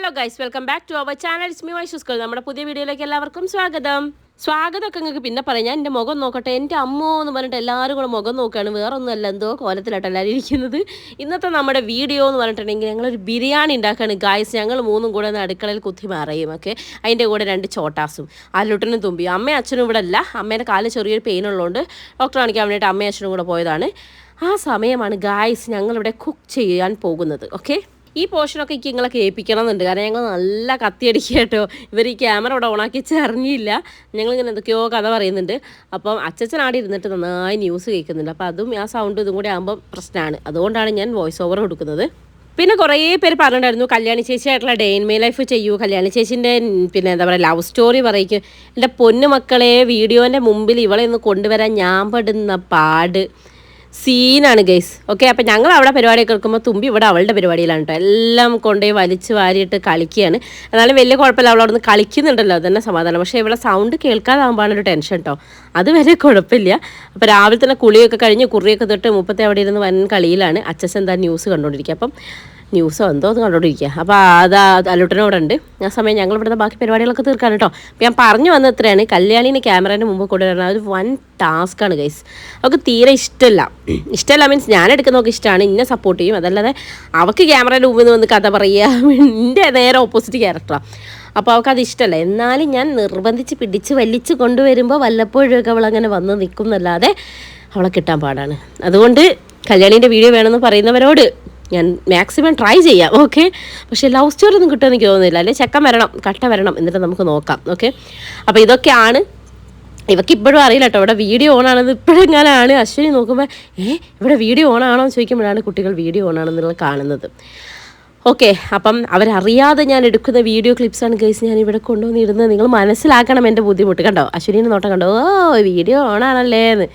Hello guys welcome back to our channel സ്മി വൈഷുസ്കൾ നമ്മുടെ പുതിയ വീഡിയോയിലേക്ക് എല്ലാവർക്കും സ്വാഗതം. സ്വാഗതമൊക്കെ നിങ്ങൾക്ക് പിന്നെ പറയാം. ഞാൻ എന്റെ മുഖം നോക്കട്ടെ. എന്റെ അമ്മോ എന്ന് പറഞ്ഞിട്ട് എല്ലാവരും കൂടെ മുഖം നോക്കുകയാണ്. വേറെ ഒന്നുമല്ല എന്തോ കോലത്തിലായിട്ട് എല്ലാവരും ഇരിക്കുന്നത്. ഇന്നത്തെ നമ്മുടെ വീഡിയോ എന്ന് പറഞ്ഞിട്ടുണ്ടെങ്കിൽ ഞങ്ങളൊരു ബിരിയാണി ഉണ്ടാക്കുകയാണ്. ഗായ്സ് ഞങ്ങൾ മൂന്നും കൂടെ ഒന്ന് അടുക്കളയിൽ കുത്തി മറയും ഒക്കെ അതിന്റെ കൂടെ രണ്ട് ചോട്ടാസും അല്ലുട്ടനും തുമ്പി അമ്മയും അച്ഛനും ഇവിടെ അല്ല. അമ്മേന്റെ കാലിൽ ചെറിയൊരു പെയിൻ ഉള്ളതുകൊണ്ട് ഡോക്ടർ കാണിക്കാൻ വേണ്ടിയിട്ട് അമ്മയും അച്ഛനും കൂടെ പോയതാണ്. ആ സമയമാണ് ഗായ്സ് ഞങ്ങളിവിടെ കുക്ക് ചെയ്യാൻ പോകുന്നത് ഓക്കെ ഈ പോർഷനൊക്കെ എനിക്ക് നിങ്ങളെ കേൾപ്പിക്കണം എന്നുണ്ട് കാരണം ഞങ്ങൾ നല്ല കത്തിയടിക്കുക കേട്ടോ ഇവർ ഈ ക്യാമറ ഇവിടെ ഓണാക്കി അറിഞ്ഞില്ല. ഞങ്ങളിങ്ങനെ എന്തൊക്കെയോ കഥ പറയുന്നുണ്ട്. അപ്പം അച്ഛൻ ആടി ഇരുന്നിട്ട് നന്നായി ന്യൂസ് കേൾക്കുന്നുണ്ട്. അപ്പോൾ അതും ആ സൗണ്ട് ഇതും കൂടി ആകുമ്പോൾ പ്രശ്നമാണ്. അതുകൊണ്ടാണ് ഞാൻ വോയിസ് ഓവർ കൊടുക്കുന്നത്. പിന്നെ കുറേ പേര് പറഞ്ഞിട്ടുണ്ടായിരുന്നു കല്യാണി ചേച്ചിയായിട്ടുള്ള ഡേ ഇൻ മൈ ലൈഫ് ചെയ്യൂ. കല്യാണി ചേച്ചിന്റെ പിന്നെ എന്താ പറയുക ലവ് സ്റ്റോറി പറയിക്കും. എന്റെ പൊന്നു മക്കളെ വീഡിയോന്റെ മുമ്പിൽ ഇവളെ ഒന്ന് കൊണ്ടുവരാൻ ഞാൻ പെടുന്ന പാട്. സീനാണ് ഗൈസ്. ഓക്കെ അപ്പം ഞങ്ങൾ അവിടെ പരിപാടി കേൾക്കുമ്പോൾ തുമ്പി ഇവിടെ അവളുടെ പരിപാടിയിലാണ് കേട്ടോ എല്ലാം കൊണ്ടുപോയി വലിച്ച് വാരിയിട്ട് കളിക്കുകയാണ്. എന്നാലും വലിയ കുഴപ്പമില്ല അവൾ അവിടെ നിന്ന് കളിക്കുന്നുണ്ടല്ലോ അതന്നെ സമാധാനം. പക്ഷേ ഇവിടെ സൗണ്ട് കേൾക്കാതാകുമ്പോഴാണ് ഒരു ടെൻഷൻ കേട്ടോ അതുവരെ കുഴപ്പമില്ല. അപ്പോൾ രാവിലെ തന്നെ കുളിയൊക്കെ കഴിഞ്ഞ് കുറിയൊക്കെ തൊട്ട് മുപ്പത്തെ അവിടെ ഇരുന്ന് വൻ കളിയിലാണ്. അച്ഛൻ എന്താ ന്യൂസ് കണ്ടുകൊണ്ടിരിക്കുക. അപ്പം ന്യൂസോ എന്തോ ഒന്ന് കണ്ടോണ്ടിരിക്കുക അപ്പോൾ അതാ അലുട്ടനോടുണ്ട്. ആ സമയം ഞങ്ങൾ ഇവിടുത്തെ ബാക്കി പരിപാടികളൊക്കെ തീർക്കാൻ കേട്ടോ. അപ്പോൾ ഞാൻ പറഞ്ഞു വന്ന എത്രയാണ് കല്യാണിന് ക്യാമറേന്റെ മുമ്പ് കൊണ്ടുവരണം വരുന്നത് വൺ ടാസ്ക്കാണ് ഗൈസ് അവൾക്ക് തീരെ ഇഷ്ടമല്ല ഇഷ്ടമല്ല മീൻസ് ഞാൻ എടുക്കുന്നതൊക്കെ ഇഷ്ടമാണ് ഇന്നെ സപ്പോർട്ട് ചെയ്യും. അതല്ലാതെ അവൾക്ക് ക്യാമറേന്റെ മുമ്പിൽ നിന്ന് വന്ന് കഥ പറയുക. എന്റെ നേരെ ഓപ്പോസിറ്റ് ക്യാരക്ടറാണ് അപ്പോൾ അവൾക്ക് അത് ഇഷ്ടമല്ല എന്നാലും ഞാൻ നിർബന്ധിച്ച് പിടിച്ച് വലിച്ച് കൊണ്ടുവരുമ്പോൾ വല്ലപ്പോഴൊക്കെ അവൾ അങ്ങനെ വന്ന് നിൽക്കും എന്നല്ലാതെ അവളെ കിട്ടാൻ പാടാണ്. അതുകൊണ്ട് കല്യാണീന്റെ വീഡിയോ വേണമെന്ന് പറയുന്നവരോട് ഞാൻ മാക്സിമം ട്രൈ ചെയ്യാം ഓക്കെ പക്ഷേ ലവ് സ്റ്റോറി ഒന്നും കിട്ടുമെന്ന് എനിക്ക് തോന്നുന്നില്ല. അല്ലെ? ചെക്കൻ വരണം കട്ട വരണം എന്നിട്ട് നമുക്ക് നോക്കാം ഓക്കെ അപ്പോൾ ഇതൊക്കെയാണ്. ഇവക്ക് ഇപ്പോഴും അറിയില്ല കേട്ടോ ഇവിടെ വീഡിയോ ഓൺ ആണെന്ന് ഇപ്പോഴെങ്ങാനാണ് അശ്വിനി നോക്കുമ്പോൾ ഏ ഇവിടെ വീഡിയോ ഓൺ ആണോ? എന്ന് ചോദിക്കുമ്പോഴാണ് കുട്ടികൾ വീഡിയോ ഓൺ ആണെന്നുള്ളത് കാണുന്നത്. ഓക്കെ അപ്പം അവരറിയാതെ ഞാൻ എടുക്കുന്ന വീഡിയോ ക്ലിപ്സാണ് ഗൈസ് ഞാൻ ഇവിടെ കൊണ്ടുവന്നിരുന്നത്. നിങ്ങൾ മനസ്സിലാക്കണം എന്റെ ബുദ്ധിമുട്ട്. കണ്ടോ? അശ്വിനീന്റെ നോട്ടം കണ്ടോ? ഓ വീഡിയോ ഓൺ ആണല്ലേ എന്ന്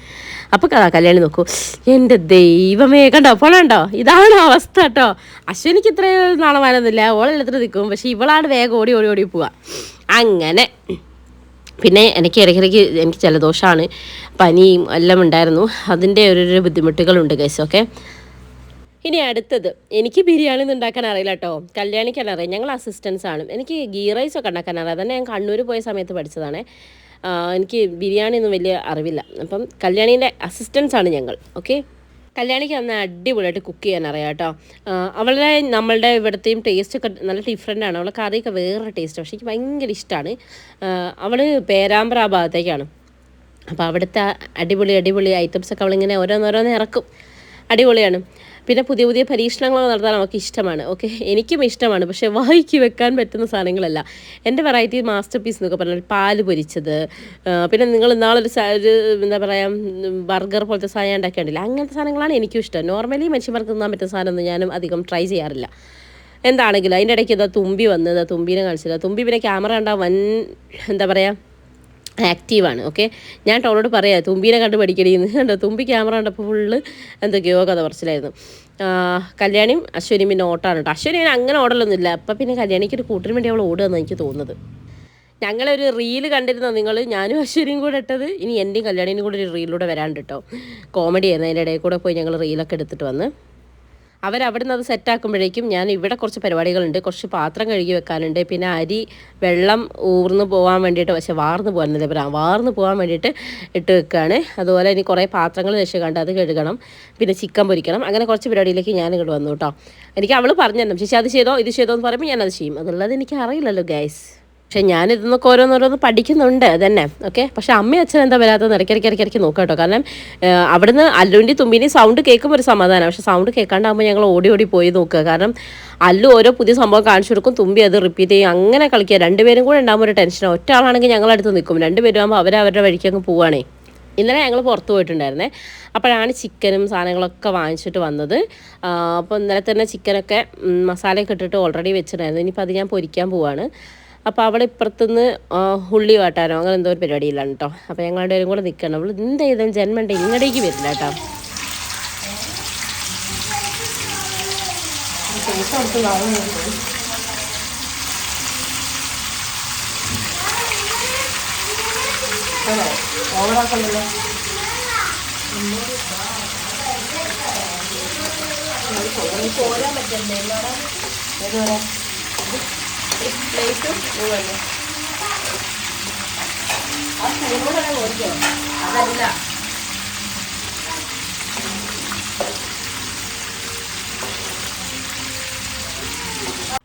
അപ്പോൾ കഥാ കല്യാണി നോക്കൂ. എന്റെ ദൈവമേ കണ്ടോ? പോണുണ്ടോ ഇതാണ് അവസ്ഥ കേട്ടോ. അശ്വിനിക്ക് ഇത്രയും ഓളെ ഓളെല്ലാത്തിനും നിൽക്കും. പക്ഷേ ഇവളാണ് വേഗം ഓടി ഓടി ഓടി പോവുക അങ്ങനെ. പിന്നെ എനിക്ക് ഇടയ്ക്കിടയ്ക്ക് എനിക്ക് ജലദോഷമാണ് പനിയും എല്ലാം ഉണ്ടായിരുന്നു. അതിന്റെ ഓരോരോ ബുദ്ധിമുട്ടുകളുണ്ട് ഗൈസ് ഓക്കെ ഇനി അടുത്തത്. എനിക്ക് ബിരിയാണി ഒന്നും ഉണ്ടാക്കാൻ അറിയില്ല കേട്ടോ. കല്യാണിക്കാൻ അറിയാം. ഞങ്ങൾ അസിസ്റ്റൻസ് ആണ്. എനിക്ക് ഗീ റൈസ് ഒക്കെ ഉണ്ടാക്കാൻ അറിയാം. അതന്നെ ഞാൻ കണ്ണൂർ പോയ സമയത്ത് പഠിച്ചതാണ്. എനിക്ക് ബിരിയാണി ഒന്നും വലിയ അറിവില്ല. അപ്പം കല്യാണീന്റെ അസിസ്റ്റൻസ് ആണ് ഞങ്ങൾ ഓക്കെ കല്യാണിക്ക് അന്ന് അടിപൊളിയായിട്ട് കുക്ക് ചെയ്യാൻ അറിയാം കേട്ടോ. അവളുടെ നമ്മളുടെ ഇവിടുത്തെയും ടേസ്റ്റ് ഒക്കെ നല്ല ഡിഫറെന്റ് ആണ്. അവളെ കറിയൊക്കെ വേറെ ടേസ്റ്റ് പക്ഷേ എനിക്ക് ഭയങ്കര ഇഷ്ടമാണ് അവൾ പേരാമ്പ്ര ആ ഭാഗത്തേക്കാണ്. അപ്പോൾ അവിടുത്തെ അടിപൊളി അടിപൊളി ഐറ്റംസ് ഒക്കെ അവളിങ്ങനെ ഓരോന്നോരോന്ന് ഇറക്കും. അടിപൊളിയാണ്. പിന്നെ പുതിയ പുതിയ പരീക്ഷണങ്ങളൊക്കെ നടത്താൻ നമുക്ക് ഇഷ്ടമാണ് ഓക്കെ എനിക്കും ഇഷ്ടമാണ് പക്ഷേ വായിക്ക് വെക്കാൻ പറ്റുന്ന സാധനങ്ങളല്ല. എന്റെ വെറൈറ്റി മാസ്റ്റർ പീസ് എന്നൊക്കെ പറഞ്ഞാൽ പാൽ പൊരിച്ചത് പിന്നെ നിങ്ങൾ ഇന്നാളൊരു ഒരു എന്താ പറയുക ബർഗർ പോലത്തെ സാധനം ഉണ്ടാക്കി ഉണ്ടല്ലോ അങ്ങനത്തെ സാധനങ്ങളാണ് എനിക്കും ഇഷ്ടം. നോർമലി മനുഷ്യന്മാർക്ക് തിന്നാൻ പറ്റുന്ന സാധനമൊന്നും ഞാനും അധികം ട്രൈ ചെയ്യാറില്ല. എന്താണെങ്കിലും അതിന്റെ ഇടയ്ക്ക് ഇതാ തുമ്പി വന്നത് തുമ്പീനെ കാണിച്ചില്ല തുമ്പി പിന്നെ ക്യാമറ ഉണ്ടാവും വൻ എന്താ പറയുക ആക്റ്റീവാണ് ഓക്കെ ഞാൻ ടോളോട് പറയാം തുമ്പീനെ കണ്ട് പഠിക്കണിന്ന് കണ്ടോ? തുമ്പി ക്യാമറ കണ്ടപ്പോൾ ഫുള്ള് എന്തൊക്കെയോ കഥ പറച്ചിലായിരുന്നു. കല്യാണിയും അശ്വനിയും പിന്നെ ഓട്ടാണ് കേട്ടോ അശ്വനി അങ്ങനെ ഓടലൊന്നുമില്ല. അപ്പം പിന്നെ കല്യാണിക്ക് ഒരു കൂട്ടിന് വേണ്ടി അവൾ ഓടുകയെന്ന് എനിക്ക് തോന്നുന്നത്. ഞങ്ങളൊരു റീൽ കണ്ടിരുന്നോ നിങ്ങൾ ഞാനും അശ്വനിയും കൂടെ ഇട്ടത്. ഇനി എന്റെയും കല്യാണിനും കൂടെ ഒരു റീലിലൂടെ വരാണ്ട് കേട്ടോ കോമഡി ആയിരുന്നു. അതിന്റെ ഇടയിൽ കൂടെ പോയി ഞങ്ങൾ റീലൊക്കെ എടുത്തിട്ട് വന്ന്. അവരവിടുന്ന് അത് സെറ്റാക്കുമ്പോഴേക്കും ഞാൻ ഇവിടെ കുറച്ച് പരിപാടികളുണ്ട്. കുറച്ച് പാത്രം കഴുകി വെക്കാനുണ്ട്. പിന്നെ അരി വെള്ളം ഊർന്ന് പോകാൻ വേണ്ടിയിട്ട് പക്ഷേ വാർന്ന് പോകാനല്ലേ പറയാം വാർന്ന് പോകാൻ വേണ്ടിയിട്ട് ഇട്ട് വെക്കുകയാണ് അതുപോലെ ഇനി കുറേ പാത്രങ്ങൾ രക്ഷ കണ്ട് അത് കഴുകണം. പിന്നെ ചിക്കൻ പൊരിക്കണം. അങ്ങനെ കുറച്ച് പരിപാടിയിലേക്ക് ഞാൻ ഇങ്ങോട്ട് വന്നു കേട്ടോ. എനിക്ക് അവൾ പറഞ്ഞു തരണം. ചേച്ചി അത് ചെയ്തോ ഇത് ചെയ്തോ എന്ന് പറയുമ്പോൾ ഞാനത് ചെയ്യും. അതുള്ളത് എനിക്ക് അറിയില്ലല്ലോ ഗൈസ് പക്ഷെ ഞാൻ ഓരോന്നോരോന്ന് പഠിക്കുന്നുണ്ട് അതന്നെ ഓക്കെ പക്ഷെ അമ്മയും അച്ഛൻ എന്താ വരാത്തത്? ഇടയ്ക്കിടയ്ക്ക് ഇടയ്ക്കിടയ്ക്ക് നോക്കാം കേട്ടോ. കാരണം അവിടുന്ന് അല്ലുവിന്റെ തുമ്പിനി സൗണ്ട് കേൾക്കുമ്പോൾ ഒരു സമാധാനം. പക്ഷെ സൗണ്ട് കേൾക്കാണ്ടാകുമ്പോൾ ഞങ്ങൾ ഓടി ഓടി പോയി നോക്കുക. കാരണം അല്ലു ഓരോ പുതിയ സംഭവം കാണിച്ചു കൊടുക്കും തുമ്പി അത് റിപ്പീറ്റ് ചെയ്യും അങ്ങനെ കളിക്കുക. രണ്ടുപേരും കൂടെ ഉണ്ടാകുമ്പോൾ ഒരു ടെൻഷൻ ഒറ്റ ആളാണെങ്കിൽ ഞങ്ങളടുത്ത് നിൽക്കും. രണ്ടുപേരും ആകുമ്പോൾ അവർ അവരുടെ വഴിക്ക് അങ്ങ് പോവുകയാണേ ഇന്നലെ ഞങ്ങൾ പുറത്ത് പോയിട്ടുണ്ടായിരുന്നേ. അപ്പോഴാണ് ചിക്കനും സാധനങ്ങളൊക്കെ വാങ്ങിച്ചിട്ട് വന്നത്. അപ്പോൾ ഇന്നലെ തന്നെ ചിക്കനൊക്കെ മസാലയൊക്കെ ഇട്ടിട്ട് ഓൾറെഡി വെച്ചിട്ടുണ്ടായിരുന്നു. ഇനിയിപ്പോൾ അത് ഞാൻ പൊരിക്കാൻ പോവാണ്. അപ്പോൾ അവൾ ഇപ്പുറത്തുനിന്ന് ഉള്ളി വാട്ടാനോ അങ്ങനെ എന്തോ ഒരു പരിപാടിയിലാണ് കേട്ടോ അപ്പോൾ ഞങ്ങളുടെ പേരും കൂടെ നിൽക്കണം അവൾ എന്ത് ചെയ്താൽ ജന്മണ്ട ഇങ്ങടേക്ക് വരില്ല കേട്ടോ മറ്റേ പോരാൻ പറ്റണ്ടേ അതല്ല.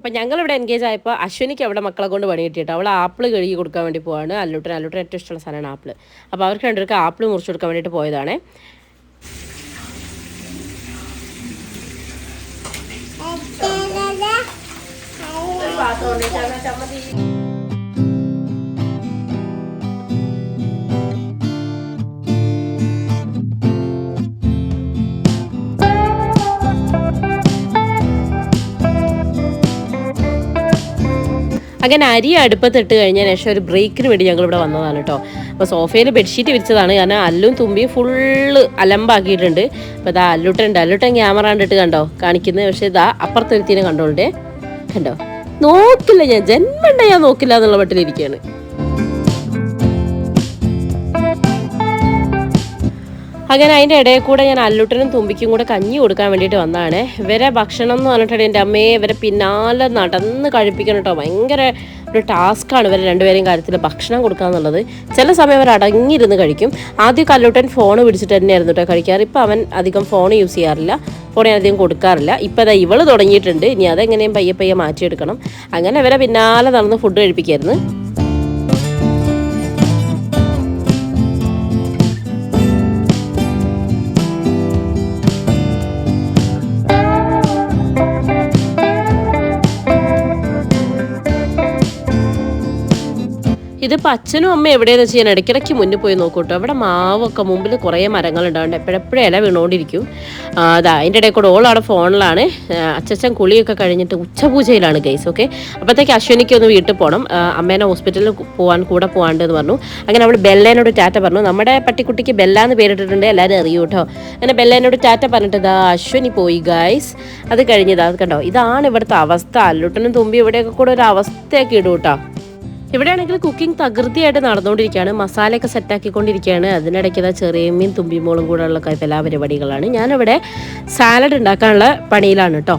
അപ്പം ഞങ്ങളിവിടെ എൻഗേജ് ആയപ്പോൾ അശ്വിനിക്ക് അവിടെ മക്കളെ കൊണ്ട് പണി കിട്ടിയിട്ട്. അവൾ ആപ്പിൾ കഴുകി കൊടുക്കാൻ വേണ്ടി പോവാണ്. അല്ലൂട്ടൻ അല്ലൂട്ടൻ ഏറ്റവും ഇഷ്ടമുള്ള സാധനമാണ് ആപ്പിൾ അപ്പോൾ അവർക്ക് രണ്ടുപേർക്ക് ആപ്പിൾ മുറിച്ച് കൊടുക്കാൻ വേണ്ടിയിട്ട് പോയതാണ്. അങ്ങനെ അരി അടുപ്പത്തിട്ട് കഴിഞ്ഞ ശേഷം ഒരു ബ്രേക്കിന് വേണ്ടി ഞങ്ങൾ ഇവിടെ വന്നതാണ് കേട്ടോ. അപ്പോൾ സോഫയിൽ ബെഡ്ഷീറ്റ് വിരിച്ചതാണ്. കാരണം അല്ലും തുമ്പിയും ഫുള്ള് അലമ്പാക്കിയിട്ടുണ്ട്. അപ്പോൾ ഇതാ അല്ലുട്ടുണ്ട് അല്ലുട്ടൻ ക്യാമറ കണ്ടിട്ട് കണ്ടോ? കാണിക്കുന്നത്. പക്ഷേ ഇതാ അപ്പുറത്തൊരുത്തിനെ കണ്ടോണ്ടേ കണ്ടോ? നോക്കില്ല ഞാൻ. ജന്മണ്ട ഞാൻ നോക്കില്ല എന്നുള്ള മട്ടിലിരിക്കുകയാണ് അങ്ങനെ അതിന്റെ ഇടയിൽ കൂടെ ഞാൻ അല്ലുട്ടനും തുമ്പിക്കും കൂടെ കഞ്ഞി കൊടുക്കാൻ വേണ്ടിയിട്ട് വന്നതാണ്. ഇവരെ ഭക്ഷണം എന്ന് പറഞ്ഞിട്ട് എന്റെ അമ്മയെ ഇവരെ പിന്നാലെ നടന്ന് കഴിപ്പിക്കണം കേട്ടോ ഭയങ്കര ഒരു ടാസ്ക്കാണ് ഇവരെ രണ്ടുപേരെയും കാര്യത്തിൽ ഭക്ഷണം കൊടുക്കുക എന്നുള്ളത്. ചില സമയം അവർ അടങ്ങിയിരുന്ന് കഴിക്കും. ആദ്യം കല്ലുട്ടൻ ഫോൺ പിടിച്ചിട്ട് തന്നെയായിരുന്നു കേട്ടോ കഴിക്കാറ്. ഇപ്പം അവൻ അധികം ഫോൺ യൂസ് ചെയ്യാറില്ല. ഫോൺ ഞാൻ അധികം കൊടുക്കാറില്ല. ഇപ്പം അതാ ഇവൾ തുടങ്ങിയിട്ടുണ്ട്. ഇനി അതെങ്ങനെയും പയ്യെ പയ്യെ മാറ്റിയെടുക്കണം. അങ്ങനെ അവരെ പിന്നാലെ നടന്ന് ഫുഡ് കഴിപ്പിക്കായിരുന്നു. ഇതിപ്പോൾ അച്ഛനും അമ്മ എവിടെയെന്ന് വെച്ച് ഞാൻ ഇടയ്ക്കിടയ്ക്ക് മുന്നിൽ പോയി നോക്കൂട്ടോ. അവിടെ മാവൊക്കെ മുമ്പിൽ കുറേ മരങ്ങളുണ്ടാവുണ്ട് എപ്പോഴെപ്പോഴും ഇല വീണുകൊണ്ടിരിക്കും അതാ അതിന്റെ ഇടയിൽ കൂടെ ഓളവിടെ ഫോണിലാണ്. അച്ഛൻ കുളിയൊക്കെ കഴിഞ്ഞിട്ട് ഉച്ചപൂജയിലാണ് ഗൈസ് ഓക്കെ അപ്പോഴത്തേക്ക് അശ്വനിക്ക് ഒന്ന് വീട്ടിൽ പോകണം അമ്മേനെ ഹോസ്പിറ്റലിൽ പോകാൻ കൂടെ പോകാണ്ട് എന്ന് പറഞ്ഞു. അങ്ങനെ അവൾ ബെല്ലേനോട് ടാറ്റ പറഞ്ഞു. നമ്മുടെ പട്ടിക്കുട്ടിക്ക് ബെല്ല എന്ന് പേരിട്ടിട്ടുണ്ട്. എല്ലാവരും അറിയൂ കേട്ടോ അങ്ങനെ ബെല്ലേനോട് ടാറ്റ പറഞ്ഞിട്ട് ഇതാ അശ്വനി പോയി ഗൈസ് അത് കഴിഞ്ഞതാ കണ്ടോ? ഇതാണ് ഇവിടുത്തെ അവസ്ഥ. അല്ലുട്ടനും തുമ്പി ഇവിടെയൊക്കെ കൂടെ ഒരു അവസ്ഥയൊക്കെ ഇടും കേട്ടോ ഇവിടെയാണെങ്കിൽ കുക്കിംഗ് തകൃതിയായിട്ട് നടന്നുകൊണ്ടിരിക്കുകയാണ്. മസാലയൊക്കെ സെറ്റാക്കിക്കൊണ്ടിരിക്കുകയാണ് അതിനിടയ്ക്ക് ഇതാ ചെറിയമ്മയും തുമ്പിമോളും കൂടെ ഉള്ള എല്ലാ പരിപാടികളാണ്. ഞാനിവിടെ സാലഡ് ഉണ്ടാക്കാനുള്ള പണിയിലാണ് കേട്ടോ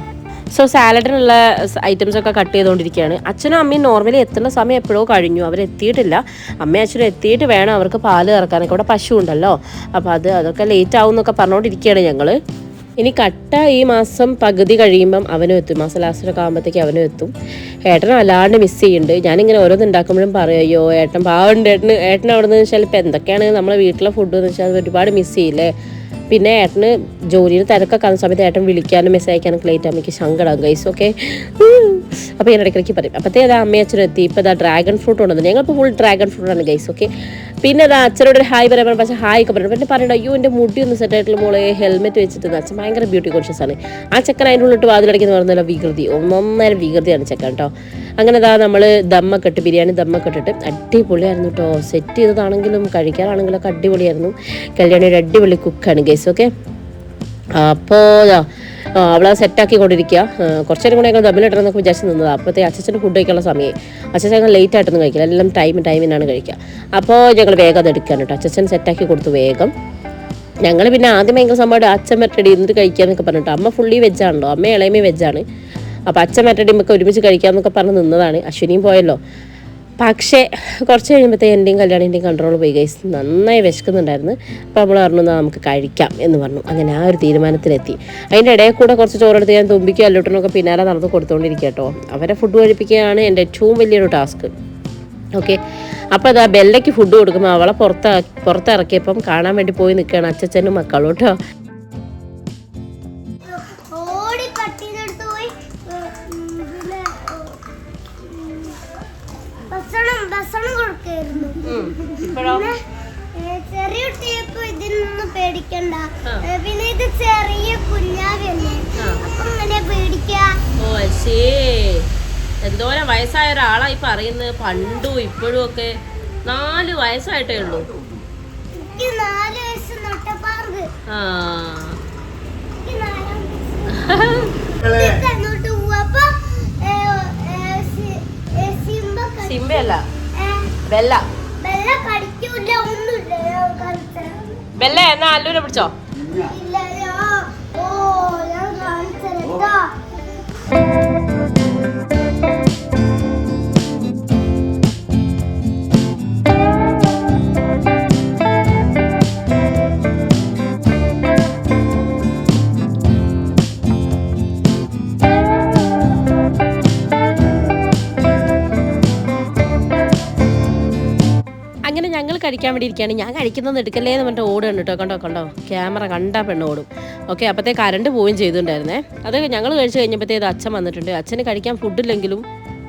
സോ സാലഡിനുള്ള ഐറ്റംസ് ഒക്കെ കട്ട് ചെയ്തുകൊണ്ടിരിക്കുകയാണ്. അച്ഛനും അമ്മയും നോർമലി എത്തുന്ന സമയം എപ്പോഴോ കഴിഞ്ഞു. അവരെത്തിയിട്ടില്ല. അമ്മയും അച്ഛനും എത്തിയിട്ട് വേണം അവർക്ക് പാൽ ഇറക്കാനൊക്കെ ഇവിടെ പശു ഉണ്ടല്ലോ. അപ്പോൾ അത് അതൊക്കെ ലേറ്റ് ആവും എന്നൊക്കെ പറഞ്ഞുകൊണ്ടിരിക്കുകയാണ് ഞങ്ങൾ ഇനി കട്ട ഈ മാസം പകുതി കഴിയുമ്പം അവനും എത്തും. മാസം ലാസ്റ്റൊക്കെ ആകുമ്പോഴത്തേക്ക് അവനും എത്തും. ഏട്ടൻ അല്ലാണ്ട് മിസ് ചെയ്യുന്നുണ്ട്. ഞാനിങ്ങനെ ഓരോന്ന് ഉണ്ടാക്കുമ്പോഴും പറയും അയ്യോ ഏട്ടൻ പാവുണ്ട്. ഏട്ടന് ഏട്ടൻ അവിടെ നിന്ന് വെച്ചാൽ ഇപ്പം എന്തൊക്കെയാണ് നമ്മളെ വീട്ടിലെ ഫുഡ് എന്ന് വെച്ചാൽ ഒരുപാട് മിസ് ചെയ്യില്ലേ? പിന്നെ ഏട്ടന് ജോലിയിൽ തിരക്കൊക്കെ ആകുന്ന സമയത്ത് ഏട്ടൻ വിളിക്കാനും മെസ്സേജ് അയക്കാനൊക്കെ ലേറ്റ് അമ്മയ്ക്ക് സങ്കടം ഗൈസ് ഓക്കെ അപ്പോൾ ഞാൻ ഇടയ്ക്കിടയ്ക്ക് പറയും. അപ്പോഴത്തേ അത് അമ്മയച്ഛനെത്തി ഇപ്പോൾ ഇതാ ഡ്രാഗൺ ഫ്രൂട്ട് കൊണ്ടുവന്നത് ഞങ്ങളിപ്പോൾ ഫുൾ ഡ്രാഗൺ ഫ്രൂട്ട് ആണ് ഗൈസ് ഓക്കെ പിന്നെ അത് അച്ഛനോട് ഒരു ഹായ് പറയാൻ പക്ഷേ ഹായ് ഒക്കെ പറഞ്ഞു. പിന്നെ പറയണ്ട അയ്യോ എന്റെ ഒന്ന് സെറ്റ് ആയിട്ടുള്ള മോളെ. ഹെൽമെറ്റ് വെച്ചിട്ട് അച്ഛൻ ഭയങ്കര ബ്യൂട്ടി കോൺഷ്യസ് ആണ്. ആ ചെക്കൻ അതിന്റെ ഉള്ളിട്ട് വാതിലടയ്ക്കുന്ന പറഞ്ഞല്ലോ വികൃതി. ഒന്നൊന്നര വികൃതിയാണ് ചെക്കൻ കേട്ടോ അങ്ങനെ ഇതാ നമ്മൾ ദമ്മൊക്കെ ഇട്ട് ബിരിയാണി ദമ്മൊക്കെ ഇട്ടിട്ട് അടിപൊളിയായിരുന്നു കേട്ടോ സെറ്റ് ചെയ്തതാണെങ്കിലും കഴിക്കാനാണെങ്കിലും ഒക്കെ അടിപൊളിയായിരുന്നു. കല്യാണി ഒരു അടിപൊളി കുക്കാണ് ഗൈസ് ഓക്കെ അപ്പോൾ അവളെ സെറ്റാക്കി കൊണ്ടിരിക്കുക. കുറച്ച് നേരം കൂടെ ഞങ്ങൾ തമ്മിലിട്ടെന്നൊക്കെ വിചാരിച്ച് നിന്നത്. അപ്പോഴത്തെ അച്ഛന്റെ ഫുഡ് കഴിക്കാനുള്ള സമയം അച്ഛൻ ഞങ്ങൾ ലേറ്റ് ആയിട്ടൊന്നും കഴിക്കില്ല. എല്ലാം ടൈം ടൈമിനാണ് കഴിക്കുക. അപ്പോൾ ഞങ്ങൾ വേഗം അത് എടുക്കാൻ കേട്ടോ. അച്ഛൻ സെറ്റാക്കി കൊടുത്തു വേഗം. ഞങ്ങൾ പിന്നെ ആദ്യം ഭയങ്കര സംഭവം അച്ഛൻ മറ്റടി എന്നിട്ട് കഴിക്കാന്നൊക്കെ പറഞ്ഞിട്ട് അമ്മ ഫുള്ളി വെജാണല്ലോ അമ്മ ഇളയമേ വെജാണ് അപ്പോൾ അച്ഛൻ മറ്റടി നമുക്ക് ഒരുമിച്ച് കഴിക്കാമെന്നൊക്കെ പറഞ്ഞ് നിന്നതാണ്. അശ്വിനിയും പോയല്ലോ. പക്ഷേ കുറച്ച് കഴിയുമ്പോഴത്തേ എന്റെയും കല്യാണിന്റെയും കൺട്രോൾ പോയി. ഗൈസ് നന്നായി വിശക്കുന്നുണ്ടായിരുന്നു. അപ്പോൾ നമ്മൾ പറഞ്ഞു എന്നാൽ നമുക്ക് കഴിക്കാം എന്ന് പറഞ്ഞു. അങ്ങനെ ആ ഒരു തീരുമാനത്തിലെത്തി. അതിന്റെ ഇടയിൽ കൂടെ കുറച്ച് ചോറെടുത്ത് ഞാൻ തുമ്പിക്കും അല്ലൂട്ടനൊക്കെ പിന്നാലെ നടന്ന് കൊടുത്തുകൊണ്ടിരിക്കുക കേട്ടോ അവരെ ഫുഡ് കഴിപ്പിക്കുകയാണ് എന്റെ ഏറ്റവും വലിയൊരു ടാസ്ക് ഓക്കെ അപ്പോൾ അതാ ബെല്ലയ്ക്ക് ഫുഡ് കൊടുക്കുമ്പോൾ അവളെ പുറത്ത് പുറത്തിറക്കിയപ്പം കാണാൻ വേണ്ടി പോയി നിൽക്കുകയാണ് അച്ഛനും മക്കളും കേട്ടോ ഭക്ഷണം ഭക്ഷണം കൊടുക്കായിരുന്നു. ചെറിയ കുട്ടിയപ്പോ ഇതിനൊന്നും പേടിക്കണ്ട. ഏ, പിന്നെ ഇത് ചെറിയ കുഞ്ഞാവല്ലേ? അപ്പൊ ഇങ്ങനെ പേടിക്കാ. ഓ ശേ എന്തോരം വയസ്സായ ഒരാളായി പറയുന്നത്. പണ്ടും ഇപ്പോഴും ഒക്കെ നാല് വയസ്സായിട്ടേ ഉള്ളൂ. നാല് വയസ്സ് നട്ടപ്പാർക്ക് ആ എനിക്ക് നാലാം വയസ്സ് ഇത് അങ്ങോട്ട് പോവാ അപ്പൊ ഏ, ഏ, സി- ഏ, സിംബ കടി- സിംബയല്ല ബെല്ല കടിക്കൂല ഒന്നുമില്ല. ബെല്ല എന്നാ അല്ലൂരെ പിടിച്ചോ? കഴിക്കാൻ വേണ്ടി ഇരിക്കുകയാണ് ഞാൻ കഴിക്കുന്നൊന്നും എടുക്കല്ലേ എന്ന് പറഞ്ഞിട്ട് ഓടുകയാണ് കേട്ടോ. കണ്ടോ കണ്ടോ? ക്യാമറ കണ്ടാൽ പെണ്ണ് ഓടും. ഓക്കെ അപ്പോഴത്തെ കറണ്ട് പോവുകയും ചെയ്തിട്ടുണ്ടായിരുന്നേ. അത് ഞങ്ങൾ കഴിച്ച് കഴിഞ്ഞപ്പോഴത്തേത് അച്ഛൻ വന്നിട്ടുണ്ട്. അച്ഛന് കഴിക്കാൻ ഫുഡില്ലെങ്കിലും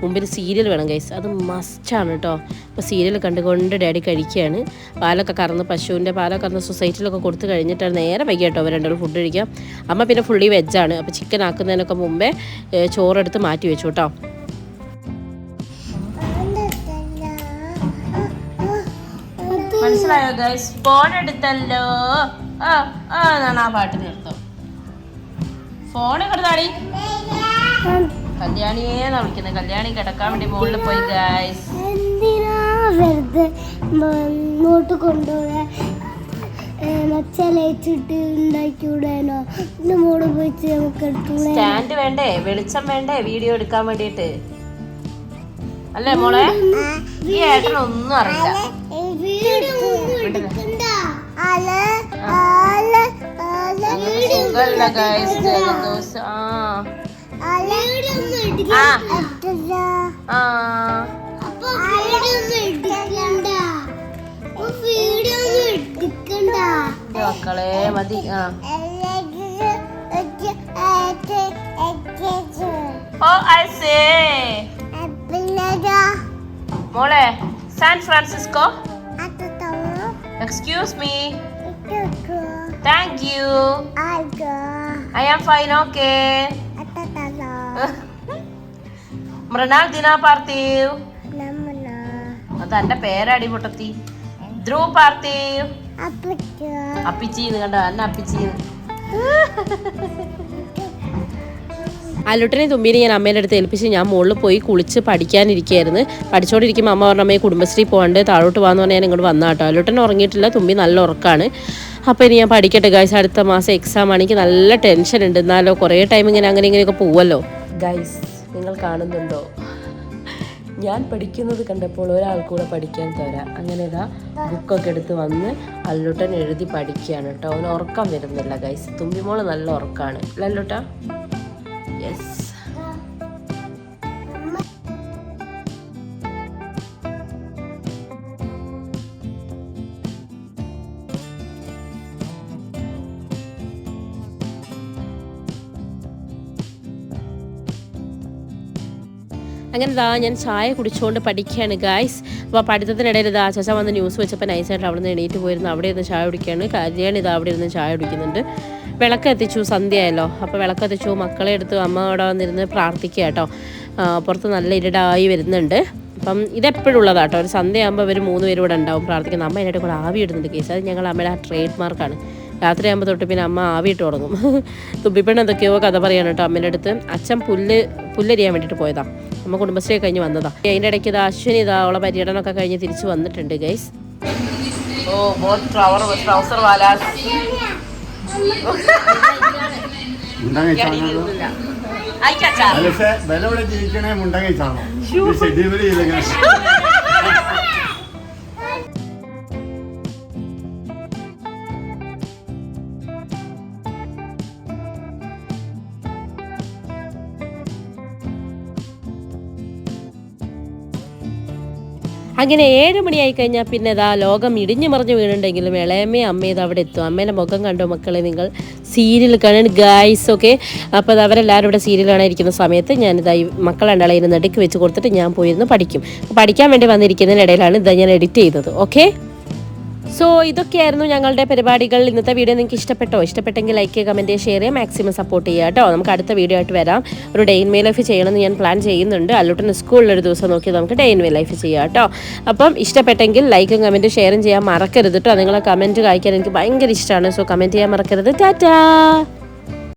മുമ്പിൽ സീരിയൽ വേണം ഗൈസ് അത് മസ്റ്റാണ് കേട്ടോ. അപ്പോൾ സീരിയൽ കണ്ടുകൊണ്ട് ഡാഡി കഴിക്കുകയാണ്. പാലൊക്കെ കറന്ന് പശുവിന്റെ പാലൊക്കെ കറന്ന് സൊസൈറ്റിയിലൊക്കെ കൊടുത്ത് കഴിഞ്ഞിട്ടാണ് നേരെ വൈകി കേട്ടോ അവർ രണ്ടുപേരും ഫുഡ് കഴിക്കുക അമ്മ പിന്നെ ഫുള്ളി വെജാണ് അപ്പോൾ ചിക്കൻ ആക്കുന്നതിനൊക്കെ മുമ്പേ ചോറെടുത്ത് മാറ്റി വെച്ചു കേട്ടോ. മനസ്സിലായോ ഗൈസ് ഫോൺ എടുത്തല്ലോ. ആ ആ എന്നാണ് ആ പാട്ട് നിർത്തും. ഫോൺ കിടന്നാടി കല്യാണിയേന്നാ വിളിക്കുന്നത്? കല്യാണി കിടക്കാൻ വേണ്ടി മുകളിൽ പോയി ഗൈസ് വെറുതെ ഇങ്ങോട്ട് കൊണ്ടുപോകാൻ മച്ചലയിച്ചിട്ട് ഉണ്ടാക്കിവിടാനോ? ഇന്ന് മോട് പോയിട്ട് നമുക്ക് എടുത്തൂടെ സ്റ്റാൻഡ് വേണ്ടേ? വെളിച്ചം വേണ്ടേ? വീഡിയോ എടുക്കാൻ വേണ്ടിയിട്ട്. അല്ലേ മോളെ? ഈ ഏട്ടനൊന്നും അറിയില്ല. മക്കളെ മതി. ആ. ഓ മോളെ San Francisco? Excuse me thank you I am fine okay Mrinal Dina Parthiv. അത് എന്റെ പേരടി പൊട്ടത്തി ധ്രുവ് പാർത്ഥിവ്. അപ്പിച്ചീന്ന് കണ്ടോ? എന്നെ അപ്പിച്ചീന്ന്. അല്ലുട്ടനെ തുമ്പിനെ ഞാൻ അമ്മേന്റെ അടുത്ത് ഏൽപ്പിച്ച് ഞാൻ മുകളിൽ പോയി കുളിച്ച് പഠിക്കാനിരിക്കുകയായിരുന്നു പഠിച്ചുകൊണ്ടിരിക്കുമ്പോൾ അമ്മ പറഞ്ഞ അമ്മയെ കുടുംബശ്രീ പോകാണ്ട് താഴോട്ട് പോകാന്ന് പറഞ്ഞാൽ ഞാൻ ഇങ്ങോട്ട് വന്നാട്ടോ അല്ലുട്ടൻ ഉറങ്ങിയിട്ടില്ല തുമ്പി നല്ല ഉറക്കാണ്. അപ്പോൾ ഇനി ഞാൻ പഠിക്കട്ടെ ഗൈസ് അടുത്ത മാസം എക്സാം ആണെങ്കിൽ നല്ല ടെൻഷൻ ഉണ്ട്. എന്നാലോ കുറേ ടൈം ഇങ്ങനെ അങ്ങനെ ഇങ്ങനെയൊക്കെ പോവല്ലോ. ഗൈസ് നിങ്ങൾ കാണുന്നുണ്ടോ? ഞാൻ പഠിക്കുന്നത് കണ്ടപ്പോൾ ഒരാൾ കൂടെ പഠിക്കാൻ തരാം. അങ്ങനെ ഇതാ ബുക്കൊക്കെ എടുത്ത് വന്ന് അല്ലുട്ടൻ എഴുതി പഠിക്കുകയാണ് കേട്ടോ അവന് ഉറക്കം വരുന്നില്ല ഗൈസ് തുമ്പിമോൾ നല്ല ഉറക്കാണ്. അല്ലുട്ട? യെസ് അങ്ങനെ ദാ ഞാൻ ചായ കുടിച്ചുകൊണ്ട് പഠിക്കുകയാണ് ഗായ്സ് അപ്പോൾ പഠിത്തത്തിനിടയിൽ ഇതാ ചച്ച വന്ന് ന്യൂസ് വെച്ചപ്പോൾ നൈസായിട്ട് അവിടെ നിന്ന് എണീറ്റ് പോയിരുന്നു. അവിടെ ഇരുന്ന് ചായ കുടിക്കുകയാണ് കല്യാണി ഇതാ അവിടെ ഇരുന്ന് ചായ കുടിക്കുന്നുണ്ട്. വിളക്ക് എത്തിച്ചു സന്ധ്യയായല്ലോ. അപ്പോൾ വിളക്ക് എത്തിച്ചു മക്കളെ എടുത്തു അമ്മ അവിടെ വന്നിരുന്ന് പ്രാർത്ഥിക്കുക കേട്ടോ. പുറത്ത് നല്ല ഇരുടായി വരുന്നുണ്ട്. അപ്പം ഇതെപ്പോഴും ഉള്ളതാ കേട്ടോ ഒരു സന്ധ്യയാകുമ്പോൾ ഇവർ മൂന്ന് പേരും ഇവിടെ ഉണ്ടാവും പ്രാർത്ഥിക്കുന്നത്. അമ്മ അതിനായിട്ട് കൂടെ ആവി ഇടുന്നുണ്ട് കേസ്. അത് ഞങ്ങൾ അമ്മയുടെ ആ ട്രേഡ് മാർക്കാണ് രാത്രിയാകുമ്പോൾ തൊട്ട് പിന്നെ അമ്മ ആവി ഇട്ട് തുടങ്ങും. തുമ്പിപ്പെണ്ണ് എന്തൊക്കെയോ കഥ പറയാണ് കേട്ടോ അമ്മേന്റെ അടുത്ത്. അച്ഛൻ പുല്ല് പുല്ലരിയാൻ വേണ്ടിയിട്ട് പോയതാ. അമ്മ കുടുംബശ്രീ കഴിഞ്ഞ് വന്നതാ. അതിന്റെ ഇടയ്ക്ക് ഇത് അശ്വിനി ഇതാ അവളെ പര്യടനമൊക്കെ കഴിഞ്ഞ് തിരിച്ച് വന്നിട്ടുണ്ട് ഗൈസ് ഓ ബോത്ത് ട്രൗസർ ട്രൗസർ വാലാസ് വില ഇവിടെ ജീവിക്കണേ മുണ്ടങ്ങ ചാണകം. ഡെലിവറി ചെയ്തെങ്ങനെ അങ്ങനെ ഏഴ് മണിയായി കഴിഞ്ഞാൽ പിന്നെ ഇതാ ലോകം ഇടിഞ്ഞു മറിഞ്ഞു വീണുണ്ടെങ്കിലും ഇളയമ്മയും അമ്മയും അവിടെ എത്തും. അമ്മേന്റെ മുഖം കണ്ടോ മക്കളെ നിങ്ങൾ? സീരിയൽ കാണാൻ ഗായ്സ് ഒക്കെ അപ്പോൾ അത് അവരെല്ലാവരും ഇവിടെ സീരിയൽ കാണാനിരിക്കുന്ന സമയത്ത് ഞാനിതാ ഈ മക്കളെ ഇരുന്ന് നടുക്ക് വെച്ച് കൊടുത്തിട്ട് ഞാൻ പോയിരുന്ന് പഠിക്കും. പഠിക്കാൻ വേണ്ടി വന്നിരിക്കുന്നതിനിടയിലാണ് ഇതാ ഞാൻ എഡിറ്റ് ചെയ്തത് ഓക്കെ സോ ഇതൊക്കെയായിരുന്നു ഞങ്ങളുടെ പരിപാടികൾ. ഇന്നത്തെ വീഡിയോ നിങ്ങൾക്ക് ഇഷ്ടപ്പെട്ടോ? ഇഷ്ടപ്പെട്ടെങ്കിൽ ലൈക്ക് ചെയ്യുക കമന്റ് ഷെയർ ചെയ്യുക മാക്സിമം സപ്പോർട്ട് ചെയ്യുക കേട്ടോ. നമുക്ക് അടുത്ത വീഡിയോ ആയിട്ട് വരാം. ഒരു ഡേ ഇൻ മേ ലൈഫ് ചെയ്യണമെന്ന് ഞാൻ പ്ലാൻ ചെയ്യുന്നുണ്ട്. അല്ലോട്ടിന് സ്കൂളിലൊരു ദിവസം നോക്കി നമുക്ക് ഡേ ഇൻ മേ ലൈഫ് ചെയ്യാം കേട്ടോ. അപ്പം ഇഷ്ടപ്പെട്ടെങ്കിൽ ലൈക്കും കമന്റും ഷെയറും ചെയ്യാൻ മറക്കരുത് കേട്ടോ. നിങ്ങളെ കമന്റ് കായ്ക്കാൻ എനിക്ക് ഭയങ്കര ഇഷ്ടമാണ്. സോ കമന്റ് ചെയ്യാൻ മറക്കരുത്. ടാറ്റാ